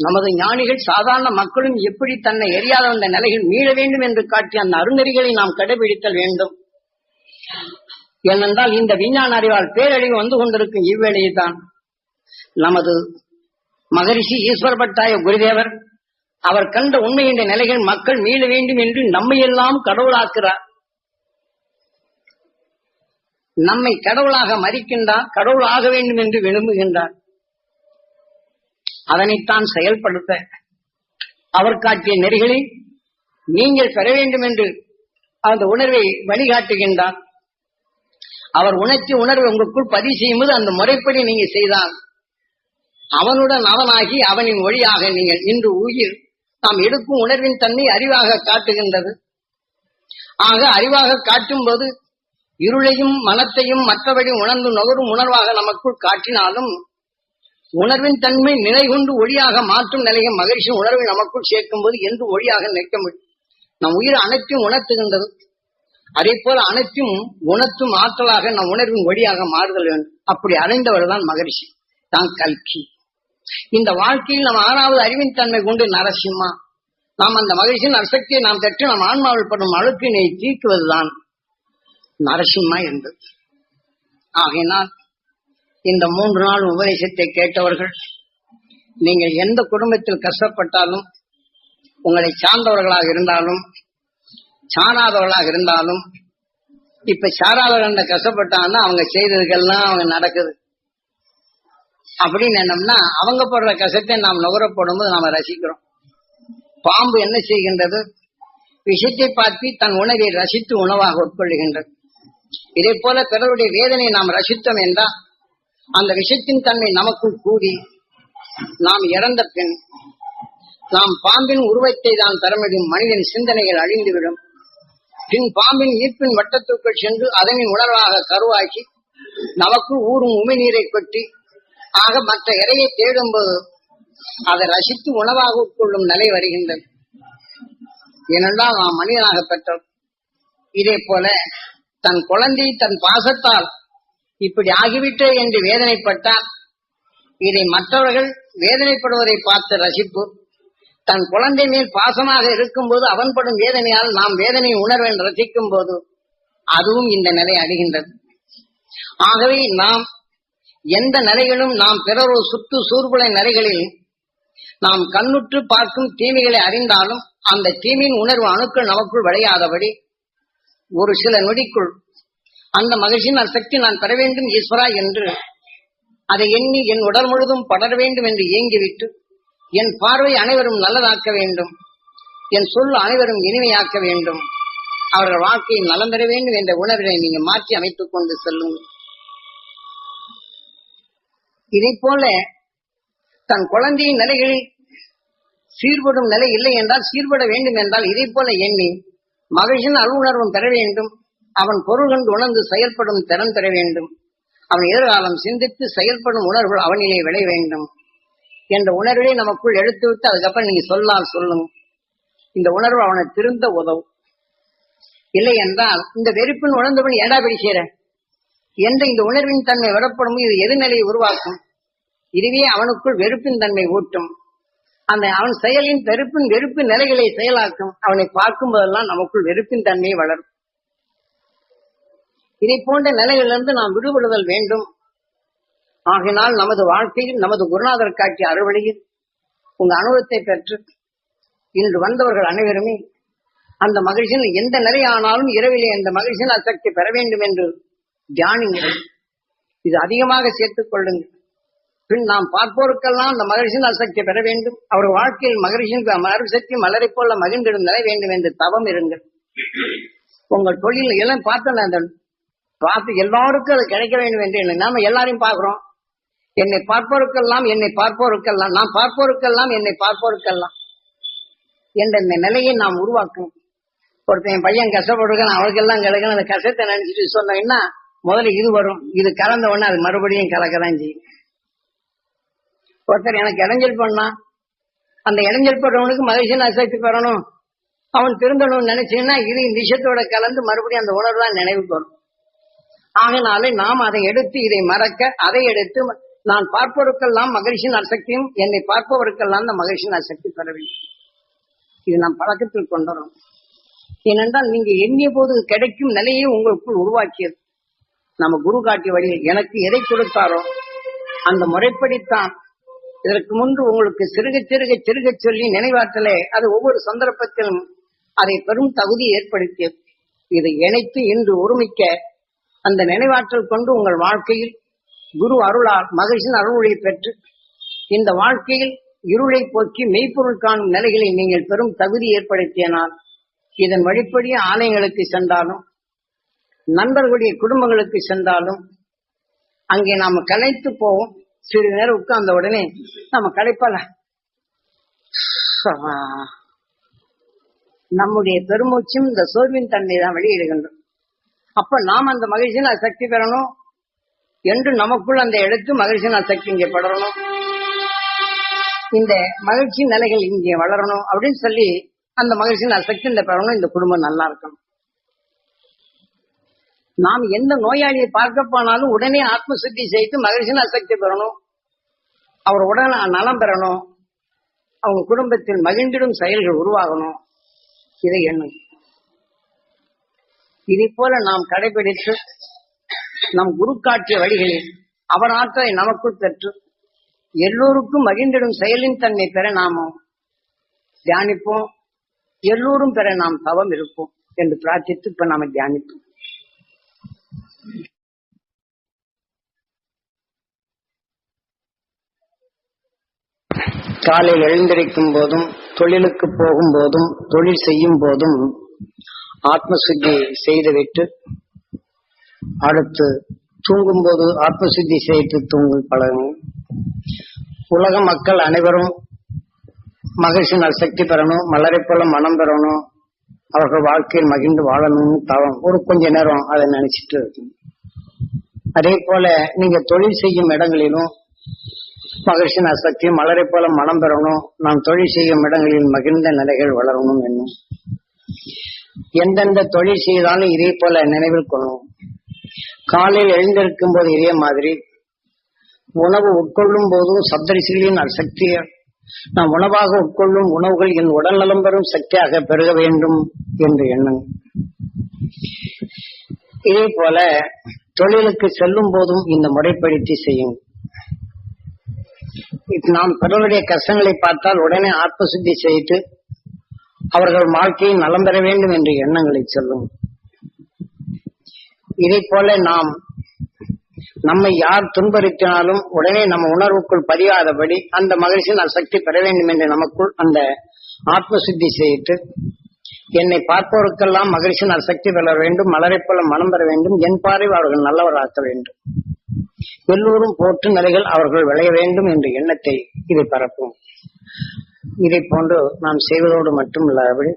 நமது ஞானிகள் சாதாரண மக்களும் எப்படி தன்னை எரியாத அந்த நிலையில் மீள வேண்டும் என்று காட்டிய அந்த அருநெறிகளை நாம் கடைபிடித்தல் வேண்டும். ஏனென்றால் இந்த விஞ்ஞான அறிவால் பேரழிவு வந்து கொண்டிருக்கும் இவ்வேளையில்தான் நமது மகரிஷி ஈஸ்வர பட்டாய குருதேவர் அவர் கண்ட உண்மையின் நிலைகள் மக்கள் மீள வேண்டும் என்று நம்மை எல்லாம் கடவுளாக்குறார் நம்மை கடவுளாக மதிக்கின்றார் கடவுள் ஆக வேண்டும் என்று விரும்புகின்றார். அதனைத்தான் செயல்படுத்த அவர் காட்டிய நெறிகளை நீங்கள் பெற வேண்டும் என்று அந்த உணர்வை வழிகாட்டுகின்றார். அவர் உணர்ச்சி உணர்வை உங்களுக்குள் பதிவு செய்யும்போது அந்த முறைப்படி நீங்க செய்தால் அவனுடன் அவனாகி அவனின் வழியாக நீங்கள் இன்று உயிர். நாம் எடுக்கும் உணர்வின் தன்மை அறிவாக காட்டுகின்றது. ஆக அறிவாக காட்டும் போது இருளையும் மனத்தையும் மற்றபடி உணர்ந்து நுகரும் உணர்வாக நமக்குள் காட்டினாலும் உணர்வின் தன்மை நிலை கொண்டு ஒளியாக மாற்றும் நிலையை மகிழ்ச்சி உணர்வை நமக்குள் சேர்க்கும் போது என்று ஒளியாக நிற்க முடியும்? நம் உயிர் அனைத்தையும் உணர்த்துகின்றது. அதே போல அனைத்தும் உணர்த்தும் ஆற்றலாக நம் உணர்வின் ஒளியாக மாறுதல் வேண்டும். அப்படி அடைந்தவர் தான் மகரிஷி தான் கல்கி. இந்த வாழ்க்கையில் நம் ஆறாவது அறிவின் தன்மை கொண்டு நரசிம்மா. நாம் அந்த மகிழ்ச்சியின் அசக்தியை நாம் பெற்று நம் ஆன்மாவில் படும் அழுக்கினை தீக்குவதுதான் நரசிம்மா என்பது. ஆகையினால் இந்த மூன்று நாள் உபதேசத்தை கேட்டவர்கள் நீங்கள் எந்த குடும்பத்தில் கஷ்டப்பட்டாலும் உங்களை சார்ந்தவர்களாக இருந்தாலும் சாராதவர்களாக இருந்தாலும் இப்ப சாராதவர்கள் கஷ்டப்பட்டாங்கன்னா அவங்க செய்ததுக்கெல்லாம் அவங்க நடக்குது. அப்படின்னு என்னம்னா அவங்க போடுற கஷ்டத்தை நாம் நுகரப்படும் போது நாம ரசிக்கிறோம். பாம்பு என்ன செய்கின்றது? விஷத்தை பார்த்து தன் உணவை ரசித்து உணவாக உட்கொள்ளுகின்றது. இதே போல பிறருடைய வேதனை நாம் ரசித்தோம் என்றால் அந்த விஷத்தின் தன்மை நமக்குள் கூடி நாம் இறந்த பின் நாம் பாம்பின் உருவத்தை தான் தரமிடும் மனிதன் சிந்தனைகள் அழிந்துவிடும். பின் பாம்பின் ஈர்ப்பின் வட்டத்துக்குள் சென்று அதனின் உணர்வாக கருவாக்கி நமக்கு ஊறும் உமிழ்நீரை கொட்டி ஆக மற்ற இறையை தேடும்போது அதை ரசித்து உணவாக உட்கொள்ளும் நிலை வருகின்றது. ஏனென்றால் நாம் மனிதனாக பெற்றோம். இதே போல தன் குழந்தை தன் பாசத்தால் இப்படி ஆகிவிட்டே என்று வேதனைப்பட்டால் இதை மற்றவர்கள் வேதனைப்படுவதை பார்த்து ரசிப்பு. தன் குழந்தை மேல் பாசமாக இருக்கும்போது அவன் படும் வேதனையால் நாம் வேதனையை உணர்வன் ரசிக்கும் போது அதுவும் இந்த நிலை அடைகின்றது. ஆகவே நாம் எந்த நிலைகளும் நாம் பிறரோ சுற்று சூர்புலை நிலைகளில் நாம் கண்ணுற்று பார்க்கும் தீமைகளை அறிந்தாலும் அந்த தீமையின் உணர்வு அணுக்கள் நமக்குள் விளையாதபடி ஒரு சில நொடிக்குள் அந்த மகிழ்ச்சியின் சக்தி நான் பெற வேண்டும் ஈஸ்வரா என்று அதை எண்ணி என் உடல் முழுதும் படர வேண்டும் என்று ஏங்கிவிட்டு என் பார்வை அனைவரும் நல்லதாக்க வேண்டும். என் சொல் அனைவரும் இனிமையாக்க வேண்டும். அவர்கள் வாழ்க்கையை நலம் பெற வேண்டும் என்ற உணர்வினை நீங்க மாற்றி அமைத்துக் கொண்டு செல்லுங்கள். இதை போல தன் குழந்தையின் நிலைகளில் சீர்படும் நிலை இல்லை என்றால் சீர்பட வேண்டும் என்றால் இதை போல எண்ணி மகிழ்ச்சியின் அலுவலர்வம் பெற வேண்டும். அவன் பொருள் கண்டு உணர்ந்து செயல்படும் திறன் பெற வேண்டும். அவன் எதிர்காலம் சிந்தித்து செயல்படும் உணர்வுகள் அவனிலே விளைய வேண்டும். என்ற உணர்வை நமக்குள் எடுத்து விட்டு அதுக்கப்புறம் நீங்க சொல்லால் சொல்லும் இந்த உணர்வு அவனை திருந்த உதவும். இல்லை என்றால் இந்த வெறுப்பின் உணர்ந்தவன் ஏடா பிடிக்கிற என்ற இந்த உணர்வின் தன்மை விடப்படும் இது எதிர்நிலையை உருவாக்கும். இதுவே அவனுக்குள் வெறுப்பின் தன்மை ஊட்டும். அந்த அவன் செயலின் வெறுப்பின் வெறுப்பு நிலைகளை செயலாக்கும். அவனை பார்க்கும் போதெல்லாம் நமக்குள் வெறுப்பின் தன்மையை வளரும். இதை போன்ற நிலையிலிருந்து நாம் விடுபடுதல் வேண்டும். ஆகினால் நமது வாழ்க்கையில் நமது குருநாதர் காட்சி அறுவடையில் உங்க அனுபவத்தை பெற்று இன்று வந்தவர்கள் அனைவருமே அந்த மகிழ்ச்சியில் எந்த நிலை ஆனாலும் இரவிலே அந்த மகிழ்ச்சியின் அசக்தி பெற வேண்டும் என்று தியானிங்கள் இது அதிகமாக சேர்த்துக் கொள்ளுங்கள். பின் நாம் பார்ப்போருக்கெல்லாம் அந்த மகிழ்ச்சியின் அசக்தி பெற வேண்டும். அவர் வாழ்க்கையில் மகிழ்ச்சியின் மகிழ்ச்சி மலரை போல மகிழ்ந்திடும் நிலை வேண்டும் என்று தவம் இருங்கள். உங்கள் தொழில் எல்லாம் பார்த்தல அந்த பார்த்து எல்லாருக்கும் அது கிடைக்க வேண்டும் என்று எண்ணு. நாம எல்லாரையும் பார்க்கிறோம். என்னை பார்ப்போருக்கெல்லாம் என்னை பார்ப்போருக்கெல்லாம் நான் பார்ப்போருக்கெல்லாம் என்னை பார்ப்போருக்கெல்லாம் என்ற இந்த நிலையை நாம் உருவாக்கும் ஒருத்தன் என் பையன் கஷ்டப்பட்டிருக்கான் அவளுக்கெல்லாம் கிடைக்கணும் அந்த கஷ்டத்தை நினைச்சிட்டு சொன்னீங்கன்னா முதல்ல இது வரும். இது கலந்த உடனே அது மறுபடியும் கலக்கதான் செய்யும். ஒருத்தர் எனக்கு இடைஞ்சல் பண்ணான். அந்த இடைஞ்சல் பண்றவனுக்கு மகிழ்ச்சியின் அசக்தி பெறணும். அவன் திருந்தணும்னு நினைச்சீங்கன்னா இது இந்த விஷயத்தோட கலந்து மறுபடியும் அந்த உணர்வு தான் நினைவுக்கு வரும். ஆகினாலே நாம் அதை எடுத்து இதை மறக்க அதை எடுத்து நான் பார்ப்பவருக்கெல்லாம் மகிழ்ச்சியின் அசக்தியும் என்னை பார்ப்பவருக்கெல்லாம் அந்த மகிழ்ச்சியின் அசக்தி பெற வேண்டும். இது நாம் பழக்கத்தில் கொண்டோம் ஏனென்றால் நீங்க எண்ணிய போது கிடைக்கும் நிலையை உங்களுக்குள் உருவாக்கியது. நம்ம குரு காட்டிய வழியில் எனக்கு எதை கொடுத்தாரோ அந்த முறைப்படித்தான். இதற்கு முன்பு உங்களுக்கு சிறுக சிறுக சிறுக சொல்லி நினைவாற்றலே அது ஒவ்வொரு சந்தர்ப்பத்திலும் அதை பெரும் தகுதி ஏற்படுத்தியது. இதை இணைத்து இன்று ஒருமிக்க அந்த நினைவாற்றல் கொண்டு உங்கள் வாழ்க்கையில் குரு அருளால் மகிழ்ச்சியின் அருளை பெற்று இந்த வாழ்க்கையில் இருளை போக்கி மெய்ப்பொருள் காணும் நிலைகளை நீங்கள் பெரும் தகுதி ஏற்படுத்தியனால் இதன் வழிப்படியே ஆலயங்களுக்கு சென்றாலும் நண்பர்களுடைய குடும்பங்களுக்கு சென்றாலும் அங்கே நாம கலைத்து போவோம். சிறிது நேரம் உட்கார்ந்த உடனே நம்ம கலைப்பல நம்முடைய பெருமூச்சும் இந்த சோர்வின் தன்மை தான் வெளியிடுகின்றோம். அப்ப நாம் அந்த மகிழ்ச்சியில் சக்தி பெறணும். என்று நமக்குள் அந்த எடுத்து மகிழ்ச்சியின் சக்தி இங்கே படரணும். இந்த மகிழ்ச்சி நிலைகள் இங்கே வளரணும் அப்படின்னு சொல்லி அந்த மகிழ்ச்சியின் சக்தி இந்த பெறணும் இந்த குடும்பம் நல்லா இருக்கணும். நாம் எந்த நோயாளியை பார்க்க போனாலும் உடனே ஆத்ம சுத்தி செய்து மகிழ்ச்சியின் சக்தி பெறணும். அவர் உடனே நலம் பெறணும். அவங்க குடும்பத்தில் மகிழ்ந்திடும் செயல்கள் உருவாகணும். இதை எண்ணும். இதை போல நாம் கடைபிடித்து நம் குரு காட்டிய வழிகளில் அவன் ஆற்றலை நமக்குள் பெற்று எல்லோருக்கும் மகிழ்ந்திடும் செயலின் தன்மை பெற நாமும் தியானிப்போம். எல்லோரும் பெற நாம் தவம் இருப்போம் என்று பிரார்த்தித்து இப்ப நாம தியானிப்போம். காலையில் எழுந்திருக்கும் போதும் தொழிலுக்கு போகும் போதும் தொழில் செய்யும் போதும் ஆத்ம சுத்தி செய்துவிட்டு அடுத்து தூங்கும்போது ஆத்ம சுத்தி செய்து தூங்கும் பழகும் உலக மக்கள் அனைவரும் மகிழ்ச்சி சக்தி பெறணும் மலரை போல மனம் பெறணும். அவர்கள் வாழ்க்கையில் மகிழ்ந்து வாழணும்னு தவம். ஒரு கொஞ்ச நேரம் அதை நினைச்சிட்டு இருக்கும் அதே போல நீங்க தொழில் செய்யும் இடங்களிலும் மகிழ்ச்சி சக்தி மலரை போல மனம் பெறணும். நாம் தொழில் செய்யும் இடங்களில் மகிழ்ந்த நிலைகள் வளரணும் என்னும் எந்தெந்த தொழில் செய்தாலும் இதே போல நினைவில் கொள்ளணும் காலையில் எழுந்திருக்கும் போது இதே மாதிரி. உணவு உட்கொள்ளும் போதும் சப்தரிசிகளின் சக்தியை நாம் உணவாக உட்கொள்ளும் உணவுகள் என் உடல் நலம் பெறும் சக்தியாக பெருக வேண்டும் என்று எண்ணம் இதே போல தொழிலுக்கு செல்லும் போதும் இந்த முறைப்படுத்தி செய்யும் நாம் பிறருடைய கஷ்டங்களை பார்த்தால் உடனே ஆத்மசுத்தி செய்து அவர்கள் வாழ்க்கையை நலம் பெற வேண்டும் என்ற எண்ணங்களை சொல்லும். இதை போல நாம் நம்மை யார் துன்புறுத்தினாலும் உடனே நம்ம உணர்வுக்குள் பதியாதபடி அந்த மகிழ்ச்சியின் சக்தி பெற வேண்டும் என்று நமக்குள் அந்த ஆத்ம சுத்தி செய்து என்னை பார்ப்பவருக்கெல்லாம் மகிழ்ச்சியின் சக்தி பெற வேண்டும் மலரை போல மனம் பெற வேண்டும் என் பார்வை அவர்கள் நல்லவராக்க வேண்டும். எல்லோரும் போற்று நிலைகள் அவர்கள் விளைய வேண்டும் என்ற எண்ணத்தை இது பரப்பும் இதை போன்று நாம் செய்வதோடு மட்டும் இல்லாதபடி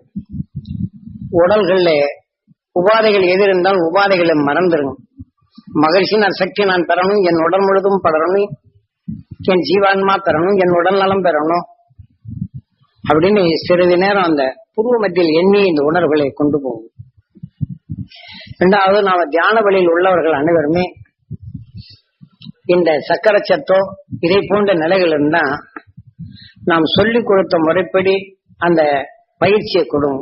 உடல்களில் உபாதைகள் எது இருந்தால் உபாதைகளை மறந்துடும் மகிழ்ச்சியின் சக்தி நான் பெறணும் என் உடல் முழுதும் படரணும் என் ஜீவான்மா பெறணும் என் உடல் நலம் பெறணும் அப்படின்னு சிறிது நேரம் அந்த புருவ மத்தியில் எண்ணி இந்த உணர்வுகளை கொண்டு போகும். இரண்டாவது நாம தியான வழியில் உள்ளவர்கள் அனைவருமே இந்த சக்கர சத்தோ இதை போன்ற நிலைகள் இருந்தா நாம் சொல்லிக் கொடுத்த முறைப்படி அந்த பயிற்சியை கொடும்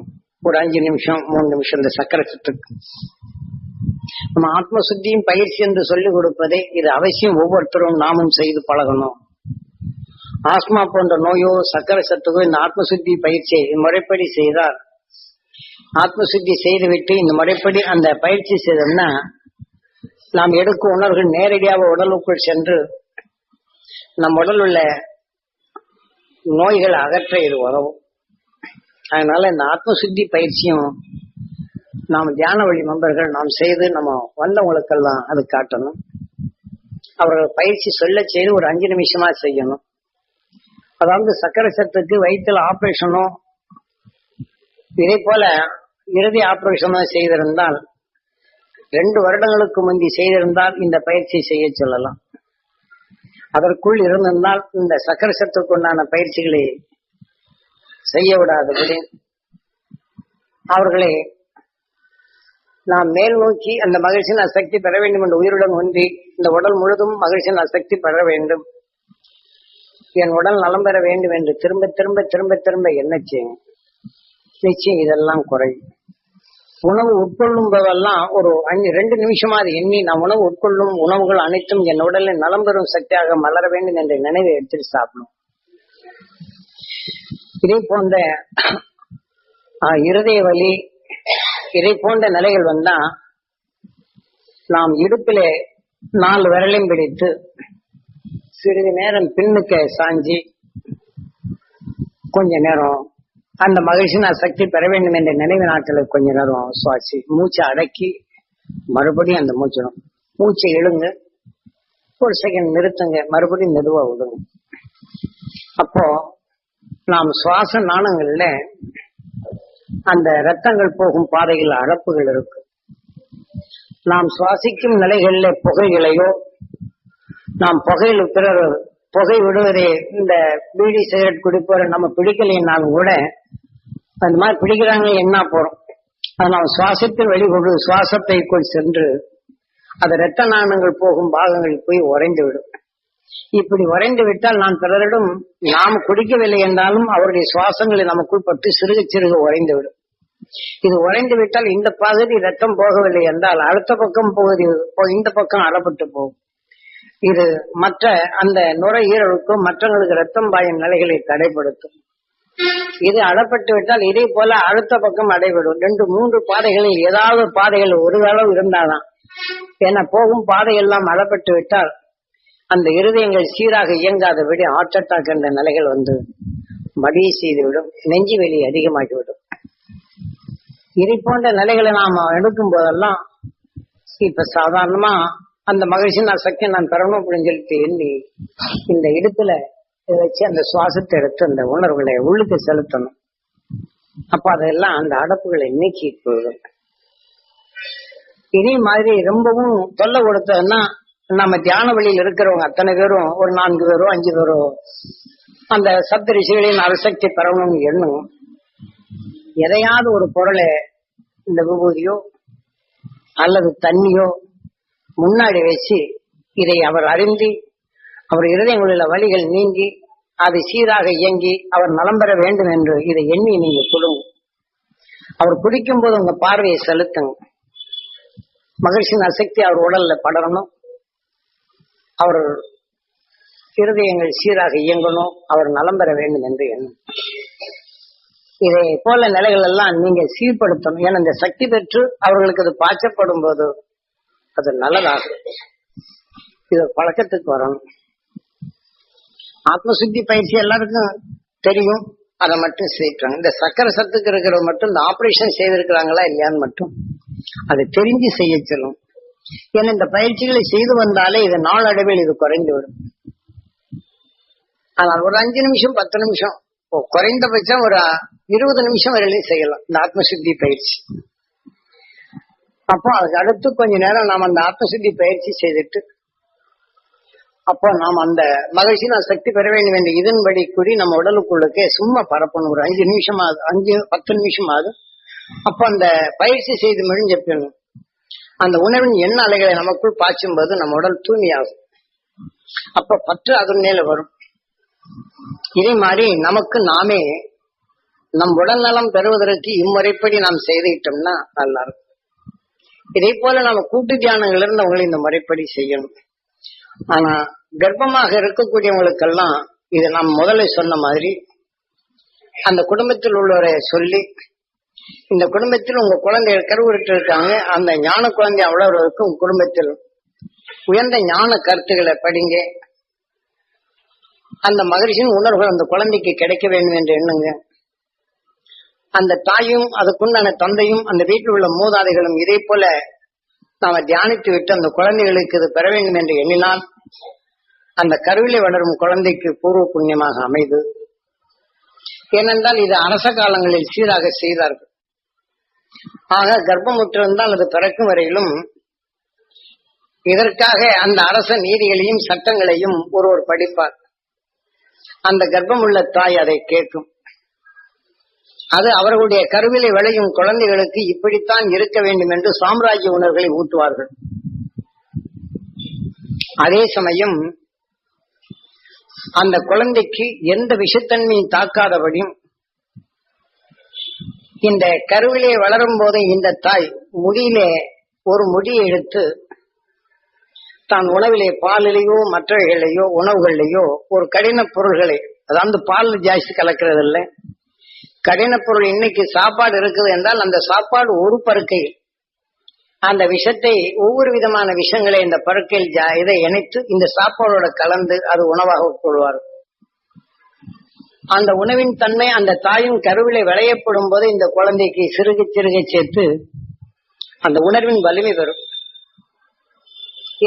ஒரு அஞ்சு நிமிஷம் மூணு நிமிஷம் இந்த சக்கர சத்துக்கு. நம்ம ஆத்ம சுத்தியும் பயிற்சி என்று சொல்லிக் கொடுப்பதே இது அவசியம். ஒவ்வொருத்தரும் நாமும் செய்து பழகணும். ஆஸ்மா போன்ற நோயோ சக்கர சத்துக்கோ இந்த ஆத்ம சுத்தி பயிற்சியை முறைப்படி செய்தால் ஆத்ம சுத்தி செய்துவிட்டு இந்த முறைப்படி அந்த பயிற்சி செய்தோம்னா நாம் எடுக்கும் உணர்வுகள் நேரடியாக உடலுக்குள் சென்று நம் உடல் உள்ள நோய்கள் அகற்ற இது உதவும். அதனால இந்த ஆத்மசுத்தி பயிற்சியும் நாம் தியான வழி மெம்பர்கள் நாம் செய்து நம்ம வந்தவங்களுக்கெல்லாம் அது காட்டணும். அவர்கள் பயிற்சி சொல்ல செய்து ஒரு அஞ்சு நிமிஷமா செய்யணும். அதாவது சக்கரை சத்துக்கு வயிற்றுல ஆபரேஷனும் இதே போல இறுதி ஆபரேஷனும் செய்திருந்தால் ரெண்டு வருடங்களுக்கு முந்தி செய்திருந்தால் இந்த பயிற்சி செய்ய சொல்லலாம். அதற்குள் இருந்திருந்தால் இந்த சக்கர சத்துக்கு உண்டான பயிற்சிகளை செய்ய விடாதபடி அவர்களை நாம் மேல் நோக்கி அந்த மகிழ்ச்சியின் அசக்தி பெற வேண்டும் என்ற உயிருடன் ஒன்றி இந்த உடல் முழுதும் மகிழ்ச்சியின் அசக்தி பெற வேண்டும். என் உடல் நலம் பெற வேண்டும் என்று திரும்ப திரும்ப திரும்ப திரும்ப என்ன செய்யும் நிச்சயம் இதெல்லாம் குறையும் உணவு உட்கொள்ளும் போதெல்லாம் ஒரு அஞ்சு ரெண்டு நிமிஷமாவது எண்ணி நான் உணவு உட்கொள்ளும் உணவுகள் அனைத்தும் என் உடலில் நலம் பெறும் சக்தியாக மலர வேண்டும் என்ற நினைவை எடுத்துட்டு சாப்பிடும். இதே போன்ற இருதய வலி இதை போன்ற நிலைகள் வந்தா நாம் இடுப்பிலே நாலு விரலையும் பிடித்து சிறிது நேரம் பின்னுக்கு சாஞ்சி கொஞ்ச நேரம் அந்த மகிழ்ச்சியின் சக்தி பெற வேண்டும் என்ற நினைவு நாட்களில் கொஞ்ச நேரம் சுவாசி. மூச்சை அடக்கி மறுபடியும் அந்த மூச்சிடும் மூச்சை எழுங்க ஒரு செகண்ட் நிறுத்துங்க. மறுபடியும் மெதுவா விடுங்க. அப்போ நாம் சுவாச நாணங்கள்ல அந்த ரத்தங்கள் போகும் பாதையில் அடப்புகள் இருக்கு. நாம் சுவாசிக்கும் நிலைகளில் புகைகளையோ நாம் புகையில் பிறர் புகை விடுவதே இந்த பீடி சிகரெட் குடிப்பவர் நம்ம பிடிக்கலைன்னாலும் கூட அந்த மாதிரி பிடிக்கிறாங்க என்ன போறோம்? அதை நாம் சுவாசத்தில் வெளிக்கொண்டு சுவாசத்தைக்குள் சென்று அது இரத்த நாணங்கள் போகும் பாகங்களில் போய் உறைந்து விடும். இப்படி உறைந்து விட்டால் நான் பிறரிடம் நாம் குடிக்கவில்லை என்றாலும் அவருடைய சுவாசங்களை நமக்குள் பட்டு சிறுக சிறுக உறைந்து விடும். இது உறைந்து விட்டால் இந்த பகுதி ரத்தம் போகவில்லை என்றால் அடுத்த பக்கம் பகுதி இந்த பக்கம் அறப்பட்டு போகும். இது மற்ற அந்த நுரையீரலுக்கும் மற்றவங்களுக்கு ரத்தம் பாயும் நிலைகளை தடைப்படுத்தும். இது அடப்பட்டு விட்டால் இதே போல அடுத்த பக்கம் அடைபடும். ரெண்டு மூன்று பாதைகளில் ஏதாவது பாதைகள் ஒரு அளவு இருந்தாதான் ஏன்னா போகும் பாதை எல்லாம் அடப்பட்டு விட்டால் அந்த இருதயங்கள் சீராக இயங்காதபடி ஹார்ட் அட்டாக் என்ற நிலைகள் வந்து மடியை செய்துவிடும் நெஞ்சு வெளி அதிகமாகிவிடும். இதை போன்ற நிலைகளை நாம் எடுக்கும் போதெல்லாம் இப்ப சாதாரணமா அந்த மகிழ்ச்சி நான் சக்தி நான் பெறணும் அப்படின்னு சொல்லிட்டு எண்ணி இந்த இடத்துல இதை வச்சு அந்த சுவாசத்தை எடுத்து அந்த உணர்வுகளை உள்ளுக்கு செலுத்தணும். அப்ப அதெல்லாம் அந்த அடப்புகளை நீக்கி போயிடும் இதே மாதிரி ரொம்பவும் தொல்லை கொடுத்ததுன்னா நம்ம தியான வழியில் இருக்கிறவங்க அத்தனை பேரும் ஒரு நான்கு பேரும் அஞ்சு பேரோ அந்த சப்த ரிஷிகளின் அரசக்தி பெறணும்னு எண்ணும். எதையாவது ஒரு பொருளை இந்த விபூதியோ அல்லது தண்ணியோ முன்னாடி வச்சு இதை அவர் அறிந்து அவர் இருதயங்களில் வழிகள் நீங்கி அது சீராக இயங்கி அவர் நலம் பெற வேண்டும் என்று இதை எண்ணி நீங்க சொல்லுங்க. அவர் குடிக்கும் போது உங்க பார்வையை செலுத்துங்க. மகிழ்ச்சியின் அசக்தி அவர் உடல்ல படரணும். அவர் இருதயங்கள் சீராக இயங்கணும். அவர் நலம் பெற வேண்டும் என்று எண்ணும் இதை போல நிலைகள் எல்லாம் நீங்க சீர்படுத்தணும். ஏன்னா இந்த சக்தி பெற்று அவர்களுக்கு அது பாய்ச்சப்படும் போது அது நல்லதாகும். இது பழக்கத்துக்கு வரணும். ஆத்ம சுத்தி பயிற்சி எல்லாருக்கும் தெரியும். அதை மட்டும் செய்யறாங்க. இந்த சக்கர சத்துக்கு இருக்கிற மட்டும் இந்த ஆபரேஷன் செய்திருக்கிறாங்களா இல்லையான்னு மட்டும். அதை தெரிஞ்சு செய்ய சொல்லும். ஏன்னா இந்த பயிற்சிகளை செய்து வந்தாலே இது நாளடைவில் இது குறைந்து விடும். ஆனால் ஒரு அஞ்சு நிமிஷம் பத்து நிமிஷம் ஓ, குறைந்தபட்சம் ஒரு இருபது நிமிஷம் வரையிலையும் செய்யலாம். இந்த ஆத்மசுத்தி பயிற்சி. அப்போ அதுக்கு அடுத்து கொஞ்ச நேரம் நாம் அந்த ஆத்மசுத்தி பயிற்சி செய்துட்டு அப்போ நாம் அந்த மகிழ்ச்சி நான் சக்தி பெற வேண்டும் என்ற இதன்படி கூடி நம்ம உடலுக்குள்ளுக்கு சும்மா பரப்பணும் ஒரு அஞ்சு நிமிஷம் ஆகுது அஞ்சு பத்து நிமிஷம் ஆகுது அப்போ அந்த பயிற்சி செய்து முடிஞ்ச அந்த உணவின் எண்ண அலைகளை நமக்குள் பாய்ச்சும் போது நம்ம உடல் தூய்மையாகும். அப்ப பற்று அதன் மேல வரும். இதே மாதிரி நமக்கு நாமே நம் உடல் நலம் பெறுவதற்கு இம்முறைப்படி நாம் செய்துக்கிட்டோம்னா நல்லா இருக்கும். இதே போல நம்ம கூட்டு தியானங்கள் இருந்தவங்களை இந்த முறைப்படி செய்யணும். ஆனா கர்ப்பமாக இருக்கக்கூடியவங்களுக்கெல்லாம் இது நாம் முதல்ல சொன்ன மாதிரி அந்த குடும்பத்தில் உள்ளவரை சொல்லி இந்த குடும்பத்தில் உங்க குழந்தைகள் கருவுற்று இருக்காங்க அந்த ஞான குழந்தை அவ்வளவுக்கு உங்க குடும்பத்தில் உயர்ந்த ஞான கருத்துக்களை படிங்க. அந்த மகிழ்ச்சியின் உணர்வுகள் அந்த குழந்தைக்கு கிடைக்க வேண்டும் என்று எண்ணுங்க. அந்த தாயும் அதுக்குண்டான தந்தையும் அந்த வீட்டில் உள்ள மூதாதைகளும் இதே போல நாம தியானித்து விட்டு அந்த குழந்தைகளுக்கு இது பெற வேண்டும் என்று எண்ணினால் அந்த கருவிலை வளரும் குழந்தைக்கு பூர்வ புண்ணியமாக அமைது. ஏனென்றால் இது அரச காலங்களில் சீராக செய்தார்கள். ஆக கர்ப்பமுற்றிருந்தால் அது பிறக்கும் வரையிலும் இதற்காக அந்த அரச நீதிகளையும் சட்டங்களையும் ஒருவர் படிப்பார். அந்த கர்ப்பமுள்ள தாய் அதை கேட்கும். அது அவர்களுடைய கருவிலை விளையும் குழந்தைகளுக்கு இப்படித்தான் இருக்க வேண்டும் என்று சாம்ராஜ்ய உணர்வுகளை ஊட்டுவார்கள். அதே சமயம் அந்த குழந்தைக்கு எந்த விஷத்தன்மையும் தாக்காதபடியும் இந்த கருவிலே வளரும் போது இந்த தாய் முடியிலே ஒரு முடியை எடுத்து தான் உணவிலே பாலிலேயோ மற்றவைகளையோ உணவுகளிலேயோ ஒரு கடின பொருள்களை அதாவது பால் ஜாஸ்தி கலக்கிறது இல்லை கடின பொருள் இன்னைக்கு சாப்பாடு இருக்குது என்றால் அந்த சாப்பாடு ஒரு பருக்கை. அந்த விஷத்தை ஒவ்வொரு விதமான விஷங்களை இந்த பருக்கையில் இதை இணைத்து இந்த சாப்பாடோட கலந்து அது உணவாக கொள்வார். அந்த உணவின் தன்மை அந்த தாயின் கருவிலை விளையப்படும் போது இந்த குழந்தைக்கு சிறுக சிறுக சேர்த்து அந்த உணர்வின் வலிமை பெறும்.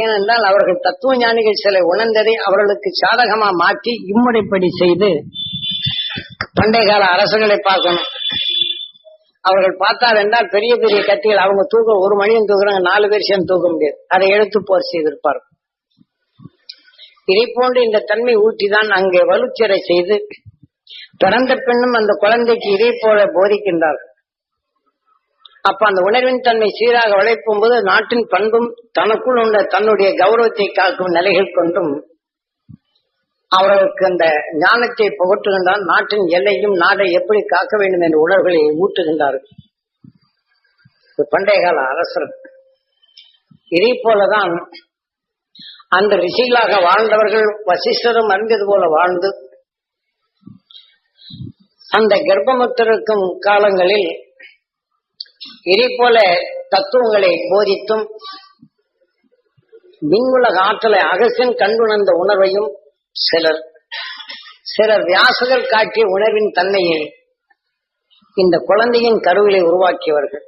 ஏனென்றால் அவர்கள் தத்துவ ஞானிகள் சிலை உணர்ந்ததை அவர்களுக்கு சாதகமா மாற்றி இம்முறைப்படி செய்து பண்டைய கால அரசுகளை பார்க்கணும். அவர்கள் பார்த்தார் என்றால் பெரிய பெரிய கத்திகள் அவங்க தூக்க ஒரு மணியும் தூக்குறாங்க நாலு பேர் சேர்ந்து தூக்க முடியாது. அதை எடுத்து போர் செய்திருப்பார் இதை போன்று இந்த தன்மை ஊட்டிதான் அங்கே வலுச்சிறை செய்து பிறந்த பெண்ணும் அந்த குழந்தைக்கு இதை போல போதிக்கின்றார் அப்ப அந்த உணர்வின் தன்மை சீராக உழைப்பும் போது நாட்டின் பண்பும் தனக்குள் உள்ள தன்னுடைய கௌரவத்தை காக்கும் நிலைகள் கொண்டும் அவர்களுக்கு அந்த ஞானத்தை புகட்டுகின்றான். நாட்டின் எல்லையும் நாடை எப்படி காக்க வேண்டும் என்ற உணர்வுகளை ஊட்டுகின்றார்கள். பண்டைய கால அரசர். இதே போலதான் அந்த ரிஷிகளாக வாழ்ந்தவர்கள் வசிஷ்டரும் அறிந்தது போல வாழ்ந்து அந்த கர்ப்பமுத்திருக்கும் காலங்களில் இதே போல தத்துவங்களை போதித்தும் விண்ணுலக ஆற்றலை அகசின் கண்டுணர்ந்த உணர்வையும் சிலர் சிலர் வியாசகர் காட்டிய உணர்வின் தன்மையை இந்த குழந்தையின் கருவிலை உருவாக்கியவர்கள்.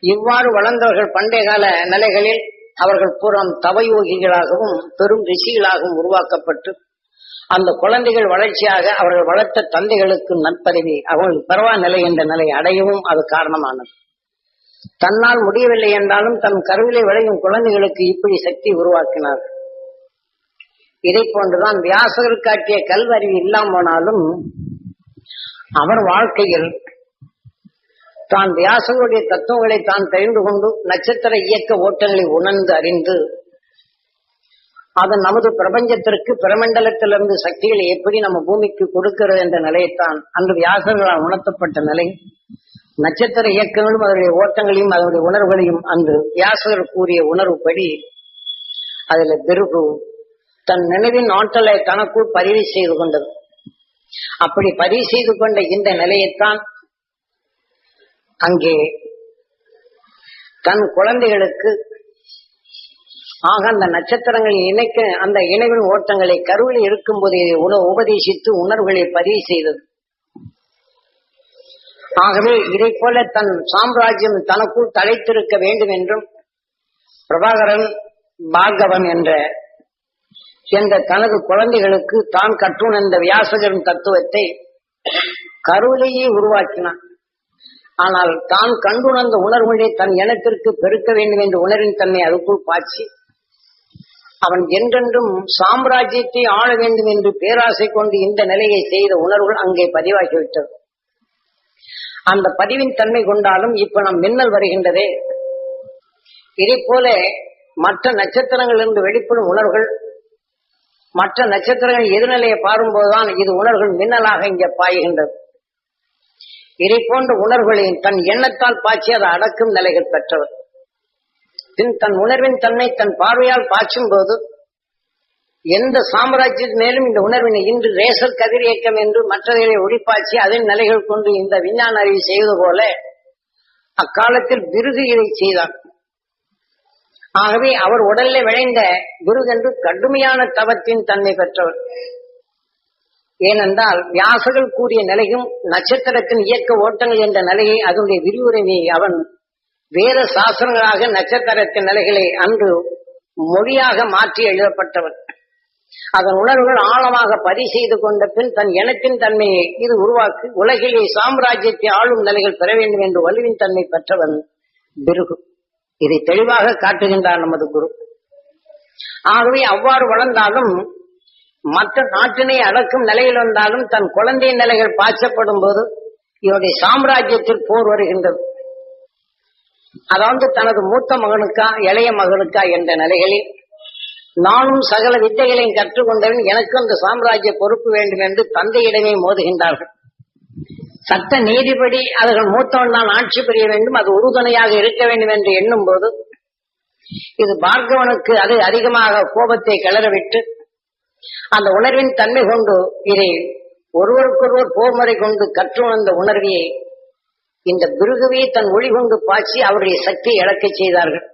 இவ்வாறு வளர்ந்தவர்கள் பண்டைய கால நிலைகளில் அவர்கள் புறம் தவயோகிகளாகவும் பெரும் ரிஷிகளாகவும் உருவாக்கப்பட்டு அந்த குழந்தைகள் வளர்ச்சியாக அவர்கள் வளர்த்த தந்தைகளுக்கு நற்பதவி அவர்கள் பரவா நிலை என்ற நிலை அடையவும் அது காரணமானது. தன்னால் முடியவில்லை என்றாலும் தன் கருவிலை விளையும் குழந்தைகளுக்கு இப்படி சக்தி உருவாக்கினார் இதை போன்றுதான் வியாசகர் காட்டிய கல்வறிவு இல்லாம போனாலும் அவர் வாழ்க்கையில் தான் வியாசகருடைய தத்துவங்களை தான் தெரிந்து கொண்டு நட்சத்திர இயக்க ஓட்டங்களை உணர்ந்து அறிந்து அது நமது பிரபஞ்சத்திற்கு பிரமண்டலத்திலிருந்து சக்திகளை எப்படி நம்ம பூமிக்கு கொடுக்கிறது என்ற நிலையைத்தான் அன்று வியாசர்களால் உணர்த்தப்பட்ட நிலை. நட்சத்திர இயக்கங்களும் அதனுடைய ஓட்டங்களையும் அதனுடைய உணர்வுகளையும் அன்று வியாசகர் கூறிய உணர்வுப்படி அதுல திருகு தன் நினைவின் ஆற்றலை தனக்குள் பதிவு செய்து கொண்டது. அப்படி பதிவு செய்து கொண்ட இந்த நிலையைத்தான் அங்கே தன் குழந்தைகளுக்கு ஆக அந்த நட்சத்திரங்களை இணைக்க அந்த இணைவின் ஓட்டங்களை கருவில் இருக்கும் போதே உபதேசித்து உணர்வுகளை பதிவு செய்தது. ஆகவே இதை போல தன் சாம்ராஜ்யம் தனக்குள் தலைத்திருக்க வேண்டும் என்றும் பிரபாகரன் பாகவன் என்ற என்ற தனது குழந்தைகளுக்கு தான் கற்றுணர்ந்த வியாசகரின் தத்துவத்தை கருவிலேயே உருவாக்கினான். ஆனால் தான் கண்டுணர்ந்த உணர்வுகளை தன் இனத்திற்கு பெருக்க வேண்டும் என்ற உணரின் தன்மை அதுக்குள் பாய்ச்சி அவன் என்றென்றும் சாம்ராஜ்யத்தை ஆள வேண்டும் என்று பேராசை கொண்டு இந்த நிலையை செய்த உணர்வுகள் அங்கே பதிவாகிவிட்டது. அந்த பதிவின் தன்மை கொண்டாலும் இப்ப நம் மின்னல் வருகின்றதே. இதை போல மற்ற நட்சத்திரங்களிலிருந்து வெளிப்படும் உணர்வுகள் மற்ற நட்சத்திரங்கள் எதிர்நிலையை பாரும்போதுதான் இது உணர்வுகள் மின்னலாக இங்கே பாய்கின்றது. இதை போன்ற உணர்வுகளின் தன் எண்ணத்தால் பாய்ச்சி அதை அடக்கும் நிலைகள் பெற்றவர். பின் தன் உணர்வின் தன்மை தன் பார்வையால் பாய்ச்சும் போது எந்த சாம்ராஜ்யத்தின் மேலும் இந்த உணர்வினை இன்று ரேசர் கதிரியக்கம் என்று மற்றவர்களை ஒளிப்பாய்ச்சி அதன் நிலைகள் கொண்டு இந்த விஞ்ஞான அறிவு செய்வது போல அக்காலத்தில் பிருகு இதை செய்தான். ஆகவே அவர் உடல்ல விளைந்த குருகென்று கடுமையான தவத்தின் தன்மை பெற்றவர். ஏனென்றால் வியாசர்கள் கூறிய நிலையும் நட்சத்திரத்தின் இயக்க ஓட்டங்கள் என்ற நிலையை அதனுடைய விரிவுரையை அவன் வேத சாஸ்திரங்களாக நட்சத்திரத்தின் நிலைகளை அன்று மொழியாக மாற்றி எழுதப்பட்டவர் அதன் உணர்வுகள் ஆழமாக பதிவு செய்து கொண்ட பின் தன் இனத்தின் தன்மையை இது உருவாக்கி உலகிலே சாம்ராஜ்யத்தை ஆளும் நிலைகள் பெற வேண்டும் என்று வலுவின் தன்மை பெற்றவன் பிருகு. இதை தெளிவாக காட்டுகின்றார் நமது குரு. ஆகவே அவ்வாறு வளர்ந்தாலும் மற்ற நாட்டினை அடக்கும் நிலையில் வந்தாலும் தன் குழந்தை நிலைகள் பாய்ச்சப்படும் போது இவருடைய சாம்ராஜ்யத்தில் போர் வருகின்றது. அதாவது தனது மூத்த மகனுக்கா இளைய மகனுக்கா என்ற நிலைகளில் நானும் சகல வித்தைகளையும் கற்றுக்கொண்டவன் எனக்கு அந்த சாம்ராஜ்ய பொறுப்பு வேண்டும் என்று தந்தையிடமே மோதுகின்றார்கள். சட்ட நீதிபடி அவர்கள் மூத்தவன் தான் ஆட்சி புரிய வேண்டும் அது உறுதுணையாக இருக்க வேண்டும் என்று எண்ணும் போது இது பார்கவனுக்கு அது அதிகமாக கோபத்தை கிளறவிட்டு அந்த உணர்வின் தன்மை கொண்டு இதை ஒருவருக்கொருவர் போர்முறை கொண்டு கற்றுணர்ந்த உணர்வியை இந்த பிருகுவை தன் ஒளி கொண்டு பாய்ச்சி அவருடைய சக்தியை இழக்கச் செய்தார்கள்.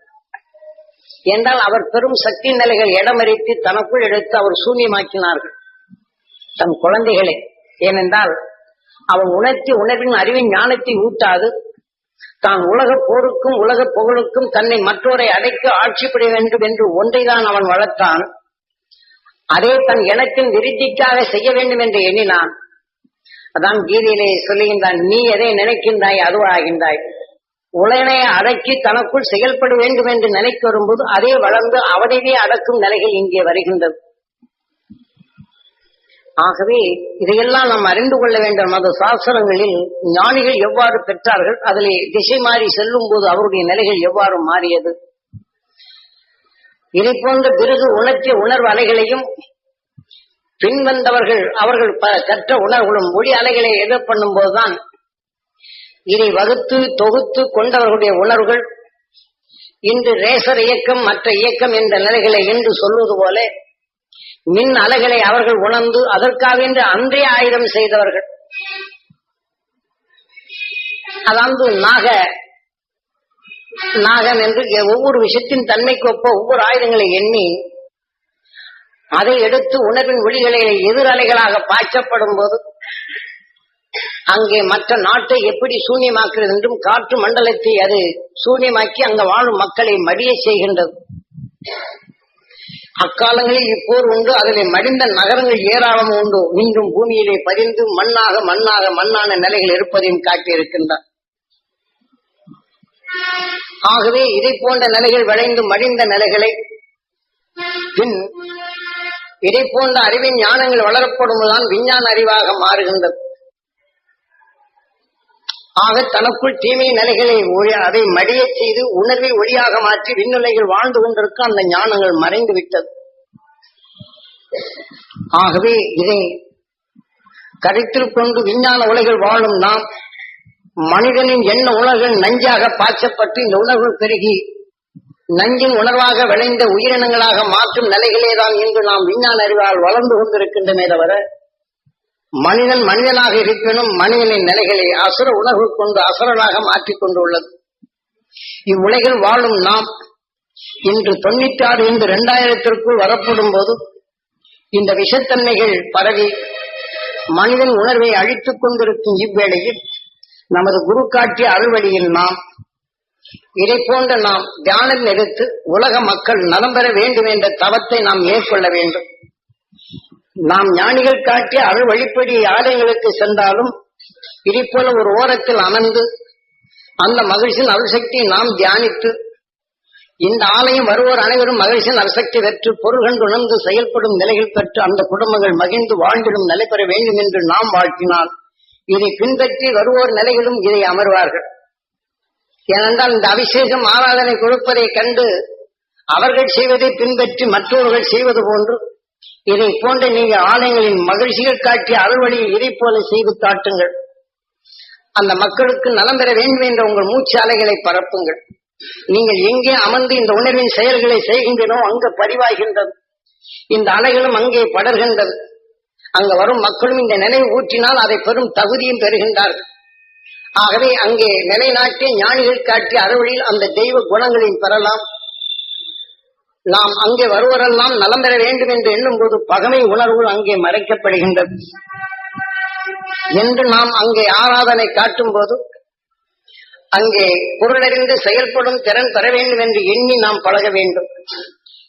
என்றால் அவர் பெரும் சக்தி நிலைகள் இடமறித்து தனக்குள் எடுத்து அவர் சூன்யமாக்கினார்கள். தன் குழந்தைகளை ஏனென்றால் அவன் உணர்த்தி உணர்வின் அறிவின் ஞானத்தை ஊட்டாது. தான் உலக போருக்கும் உலக புகழுக்கும் தன்னை மற்றோரை அடைக்க ஆட்சிப்பட வேண்டும் என்று ஒன்றைதான் அவன் வளர்த்தான். அதே தன் இனத்தின் விருத்திக்காக செய்ய வேண்டும் என்று எண்ணினான். அதான் கீதையிலே சொல்லுகின்றான் நீ எதை நினைக்கின்றாய் அதுவாகின்றாய். உலகனை அடக்கி தனக்குள் செயல்பட வேண்டும் என்று நினைக்க வரும்போது அதே வளர்ந்து அவனையே அடக்கும் நிலைகள் இங்கே வருகின்றது. ஆகவே இதையெல்லாம் நாம் அறிந்து கொள்ள வேண்டும் மத சாஸ்திரங்களில் ஞானிகள் எவ்வாறு பெற்றார்கள் அதிலே திசை மாறி செல்லும் போது அவருடைய நிலைகள் எவ்வாறு மாறியது? இதை போன்ற பிறகு உணர்ச்சி உணர்வு அலைகளையும் பின்வந்தவர்கள் அவர்கள் கற்ற உணர்வுகளும் ஒளி அலைகளை எதிர் பண்ணும் போதுதான் இதை வகுத்து தொகுத்து கொண்டவர்களுடைய உணர்வுகள் இன்று ரேசர் இயக்கம் மற்ற இயக்கம் என்ற நிலைகளை என்று சொல்வது போல மின் அலைகளை அவர்கள் உணர்ந்து அதற்காக அன்றே ஆயுதம் செய்தவர்கள். அதாவது நாக நாகன் என்று ஒவ்வொரு விஷயத்தின் தன்மைக்கு ஒப்ப ஒவ்வொரு ஆயுதங்களை எண்ணி அதை எடுத்து உணர்வின் ஒளிகளை எதிரலைகளாக பாய்ச்சப்படும் போது அங்கே மற்ற நாட்டை எப்படி சூன்யமாக்குறது என்றும் காற்று மண்டலத்தை அது சூன்யமாக்கி அங்க வாழும் மக்களை மடிய செய்கின்றது. அக்காலங்களில் இப்போர் உண்டு அதிலே மடிந்த நகரங்கள் ஏராளம் உண்டு. மீண்டும் பூமியிலே பதிந்து மண்ணாக மண்ணாக மண்ணான நிலைகள் இருப்பதையும் காட்டியிருக்கின்றார். ஆகவே இதை போன்ற நிலைகள் விளைந்து மடிந்த நிலைகளை பின் இதை போன்ற அறிவின் ஞானங்கள் வளரப்படுவதுதான் விஞ்ஞான அறிவாக மாறுகின்றது. ஆக தனக்குள் தீமை நிலைகளை அதை மடியச் செய்து உணர்வை ஒளியாக மாற்றி விண்ணுலைகள் வாழ்ந்து கொண்டிருக்க அந்த ஞானங்கள் மறைந்து விட்டது ஆகவே இதை கருத்தில் கொண்டு விஞ்ஞான உலகில் வாழும் நாம் மனிதனின் எண்ண உணர்வுகள் நஞ்சாக பாய்ச்சப்பட்டு இந்த உணர்வு பெருகி நஞ்சின் உணர்வாக விளைந்த உயிரினங்களாக மாற்றும் நிலைகளேதான் இன்று நாம் விஞ்ஞான அறிவால் வளர்ந்து கொண்டிருக்கின்றமே தவிர மனிதன் மனிதனாக இருப்பினும் மனிதனின் நிலைகளை அசுர உணர்வு கொண்டு அசுரனாக மாற்றிக் கொண்டுள்ளது. இவ்வுலகில் வாழும் நாம் இன்று தொண்ணூற்றி ஆறு இன்று இரண்டாயிரத்திற்குள் வரப்படும் போது இந்த விஷத்தன்மைகள் பரவி மனிதன் உணர்வை அழித்துக் கொண்டிருக்கும் இவ்வேளையில் நமது குரு காட்டிய அருள்வழியில் நாம் இதை போன்ற நாம் தியானம் எடுத்து உலக மக்கள் நலம் பெற வேண்டும் என்ற தவத்தை நாம் மேற்கொள்ள வேண்டும். நாம் ஞானிகள் காட்டிய அருள் வழிப்படி ஆலயங்களுக்கு சென்றாலும் இதை போல ஒரு ஓரத்தில் அமர்ந்து அந்த மகிழ்ச்சியின் அருள்சக்தியை நாம் தியானித்து இந்த ஆலயம் வருவோர் அனைவரும் மகிழ்ச்சியின் அருசக்தி பெற்று பொருள்கண்டு உணர்ந்து செயல்படும் நிலைகள் பெற்று அந்த குடும்பங்கள் மகிழ்ந்து வாழ்ந்திடும் நிலை பெற வேண்டும் என்று நாம் வாழ்த்தினால் இதை பின்பற்றி வருவோர் நிலைகளும் இதை அமர்வார்கள். ஏனென்றால் இந்த அபிஷேகம் ஆராதனை கொடுப்பதை கண்டு அவர்கள் செய்வதை பின்பற்றி மற்றவர்கள் செய்வது போன்று இதை போன்ற நீங்க ஆலயங்களின் மகிழ்ச்சிகள் காட்டிய அறுவழியை இதை போல செய்து காட்டுங்கள். அந்த மக்களுக்கு நலம் பெற வேண்டும் என்ற உங்கள் மூச்சு அலைகளை பரப்புங்கள். நீங்கள் எங்கே அமர்ந்து இந்த உணர்வின் செயல்களை செய்கின்றனோ அங்கு பதிவாகின்றது. இந்த அலைகளும் அங்கே படர்கின்றது. அங்கு வரும் மக்களும் இந்த நினைவு ஊற்றினால் அதை பெரும் தகுதியும் பெறுகின்றார்கள். ஆகவே அங்கே நிலைநாட்டிய ஞானிகள் காட்டிய அறுவழியில் அந்த தெய்வ குணங்களையும் பெறலாம். நாம் அங்கே வருவரெல்லாம் நலம் பெற வேண்டும் என்று எண்ணும் போது பகமை உணர்வு அங்கே மறைக்கப்படுகின்றது. என்று நாம் அங்கே ஆராதனை காட்டும் போது அங்கே பொருளறிந்து செயல்படும் திறன் பெற வேண்டும் என்று எண்ணி நாம் பழக வேண்டும்.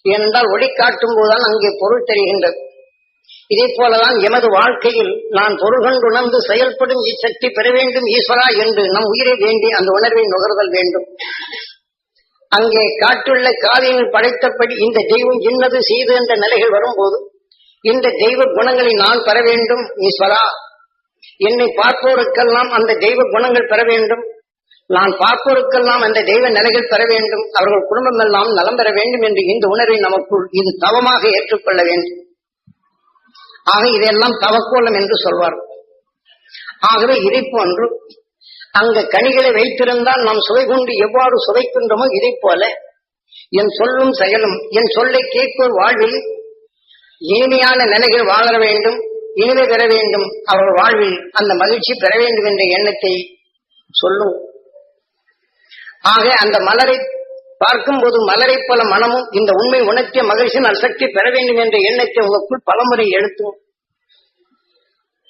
ஏனென்றால் ஒளி காட்டும் போதுதான் அங்கே பொருள் தெரிகின்றது. இதே போலதான் எமது வாழ்க்கையில் நான் பொருள் கொண்டு உணர்ந்து செயல்படும் இச்சக்தி பெற வேண்டும் ஈஸ்வரா என்று நம் உயிரை வேண்டி அந்த உணர்வை நுகர்தல் வேண்டும். அங்கே காட்டுள்ள காவியங்கள் படைத்தபடி இந்த தெய்வம் இன்னது செய்து என்ற நிலைகள் வரும்போது இந்த தெய்வ குணங்களை நான் பெற வேண்டும் ஈஸ்வரா. என்னை பார்ப்போருக்கெல்லாம் அந்த தெய்வ குணங்கள் பெற வேண்டும். நான் பார்ப்போருக்கெல்லாம் அந்த தெய்வ நிலைகள் பெற வேண்டும். அவர்கள் குடும்பம் எல்லாம் நலம் பெற வேண்டும் என்று இந்த உணர்வை நமக்குள் இது தவமாக ஏற்றுக்கொள்ள வேண்டும். ஆக இதெல்லாம் தவக்கோலம் என்று சொல்வார் ஆகவே இதை போன்று அங்க கனிகளை வைத்திருந்தால் நாம் சுவை கொண்டு எவ்வாறு சுவைக்கின்றோமோ இதை போல என் சொல்லும் செயலும் என் சொல்லை கேட்போர் வாழ்வில் இனிமையான நிலைகள் வாழ வேண்டும் இனிமை பெற வேண்டும். அவர்கள் வாழ்வில் அந்த மகிழ்ச்சி பெற வேண்டும் என்ற எண்ணத்தை சொல்லும். ஆக அந்த மலரை பார்க்கும்போது மலரை போல மனமும் இந்த உண்மை உணர்த்திய மகிழ்ச்சியின் அசக்தி பெற வேண்டும் என்ற எண்ணத்தை உங்களுக்குள் பலமுறை எழுத்தும்.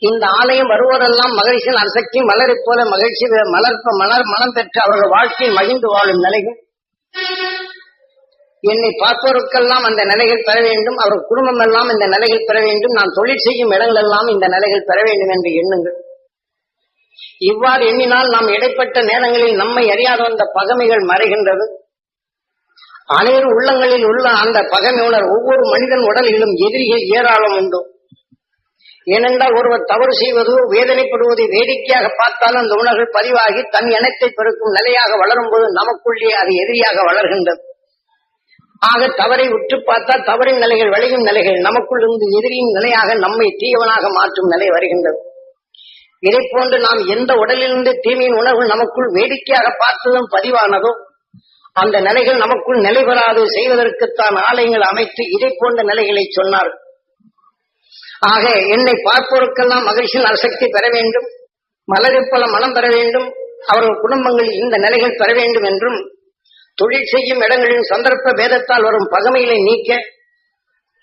இந்த ஆலயம் வருவோரெல்லாம் மகிழ்ச்சியின் அசக்தி மலரை போல மகிழ்ச்சி மலர் மலர் மனம் பெற்று அவர்கள் வாழ்க்கையில் மகிழ்ந்து வாழும் நிலையும் என்னை பார்ப்போருக்கெல்லாம் அந்த நிலைகள் பெற வேண்டும் அவர்கள் குடும்பம் எல்லாம் இந்த நிலைகள் பெற வேண்டும் நான் தொழில் செய்யும் இடங்கள் எல்லாம் இந்த நிலைகள் பெற வேண்டும் என்று எண்ணுங்கள். இவ்வாறு எண்ணினால் நாம் இடைப்பட்ட நேரங்களில் நம்மை அறியாத அந்த பகைமைகள் மறைகின்றது. அனைவரு உள்ளங்களில் உள்ள அந்த பகைமை உணர் ஒவ்வொரு மனிதன் உடலிலும் எதிரிகள் ஏராளம் உண்டு. ஏனென்றால் ஒருவர் தவறு செய்வதோ வேதனைப்படுவதை வேடிக்கையாக பார்த்தாலும் அந்த உணர்வு பதிவாகி தன் இனத்தை பெருக்கும் நிலையாக வளரும் போது நமக்குள்ளே அது எதிரியாக வளர்கின்றது. ஆக தவறை உற்று பார்த்தால் தவறின் நிலைகள் விளையும் நிலைகள் நமக்குள் இருந்து எதிரியின் நிலையாக நம்மை தீயவனாக மாற்றும் நிலை வருகின்றது. இதை போன்று நாம் எந்த உடலிலிருந்து தீமையின் உணர்வு நமக்குள் வேடிக்கையாக பார்த்ததும் பதிவானதோ அந்த நிலைகள் நமக்குள் நிலை பெறாது செய்வதற்குத்தான் ஆலயங்கள் அமைத்து இதை போன்ற நிலைகளை சொன்னார் ஆக என்னை பார்ப்போருக்கெல்லாம் மகிழ்ச்சியின் அசக்தி பெற வேண்டும். மலரைப் போல மனம் பெற வேண்டும். அவர்கள் குடும்பங்களில் இந்த நிலைகள் பெற வேண்டும் என்றும் தொழில் செய்யும் இடங்களின் சந்தர்ப்ப பேதத்தால் வரும் பகமைகளை நீக்க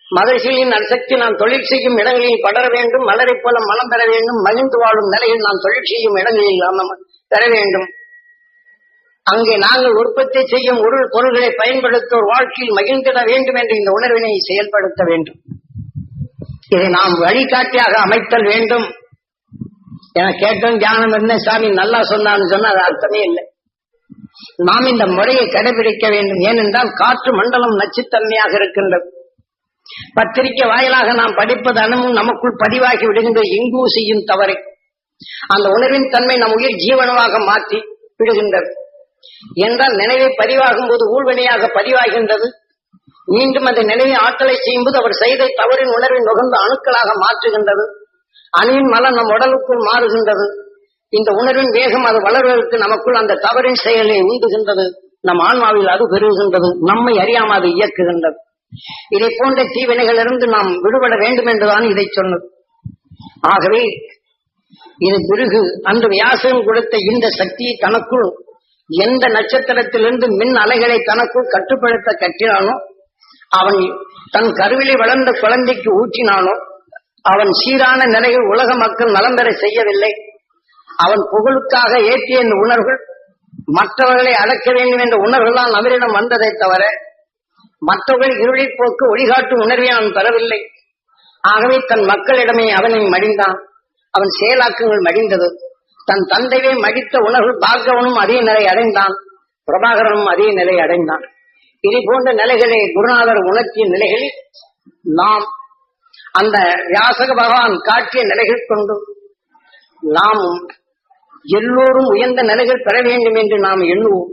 மகிழ்ச்சியின் அசக்தி நான் தொழில் செய்யும் இடங்களில் படர வேண்டும். மலரைப் போல மனம் பெற வேண்டும். மகிழ்ந்து வாழும் நிலையில் நான் தொழில் செய்யும் இடங்களில் நாம் பெற வேண்டும். அங்கே நாங்கள் உற்பத்தி செய்யும் உருள் பொருள்களை பயன்படுத்துவோர் வாழ்க்கையில் மகிழ்ந்திட வேண்டும் என்ற இந்த உணர்வினை செயல்படுத்த வேண்டும். இதை நாம் வழிகாட்டியாக அமைத்தல் வேண்டும். என கேட்டும் தியானம் என்ன சாமி நல்லா சொன்னான்னு சொன்னா அது அர்த்தமே இல்லை. நாம் இந்த முறையை கடைபிடிக்க வேண்டும். ஏனென்றால் காற்று மண்டலம் நச்சுத்தன்மையாக இருக்கின்றது. பத்திரிக்கை வாயிலாக நாம் படிப்பது அனுமும் நமக்குள் பதிவாகி விடுகின்ற எங்கூ செய்யும் தவறை. அந்த உணர்வின் தன்மை நம் உயிர் ஜீவனமாக மாற்றி விடுகின்றது. என்றால் நினைவை பதிவாகும் போது ஊழ்வினையாக பதிவாகின்றது. மீண்டும் அந்த நினைவை ஆற்றலை செய்யும்போது அவர் செய்த தவறின் உணர்வை நுகர்ந்த அணுக்களாக மாற்றுகின்றது. அணுவின் மலம் நம் உடலுக்குள் மாறுகின்றது. இந்த உணர்வின் வேகம் அது வளர்வதற்கு நமக்குள் அந்த தவறின் செயலை உந்துகின்றது. நம் ஆன்மாவில் அது பெருகுகின்றது. நம்மை அறியாமல் அது இயக்குகின்றது. இதை போன்ற தீவினைகளிலிருந்து நாம் விடுபட வேண்டும் என்றுதான் இதை சொன்னது. ஆகவே இது பிறகு அந்த வியாசம் கொடுத்த இந்த சக்தியை தனக்குள் எந்த நட்சத்திரத்திலிருந்து மின் அலைகளை தனக்குள் கட்டுப்படுத்த கட்டினானோ அவன் தன் கருவிலை வளர்ந்த குழந்தைக்கு ஊற்றினானோ அவன் சீரான நிலையில் உலக மக்கள் நலம் பெற செய்யவில்லை. அவன் புகழுக்காக ஏற்றிய இந்த உணர்வுகள் மற்றவர்களை அடக்க வேண்டும் என்ற உணர்வுதான் அவரிடம் வந்ததை தவிர மற்றவர்கள் இருளில் போக்கு ஒளிகாட்டும் உணர்வை அவன் பெறவில்லை. ஆகவே தன் மக்களிடமே அவனை மடிந்தான். அவன் செயலாக்கங்கள் மடிந்தது. தன் தந்தையை மடித்த உணர்வு பார்க்கவனும் அதே நிலை அடைந்தான். பிரபாகரனும் அதே நிலை அடைந்தான். இது போன்ற நிலைகளை குருநாதர் உணர்த்திய நிலைகளில் நாம் அந்த வியாசக பகவான் காட்டிய நிலைகள் கொண்டு நாமும் எல்லோரும் உயர்ந்த நிலைகள் பெற வேண்டும் என்று நாம் எண்ணுவோம்.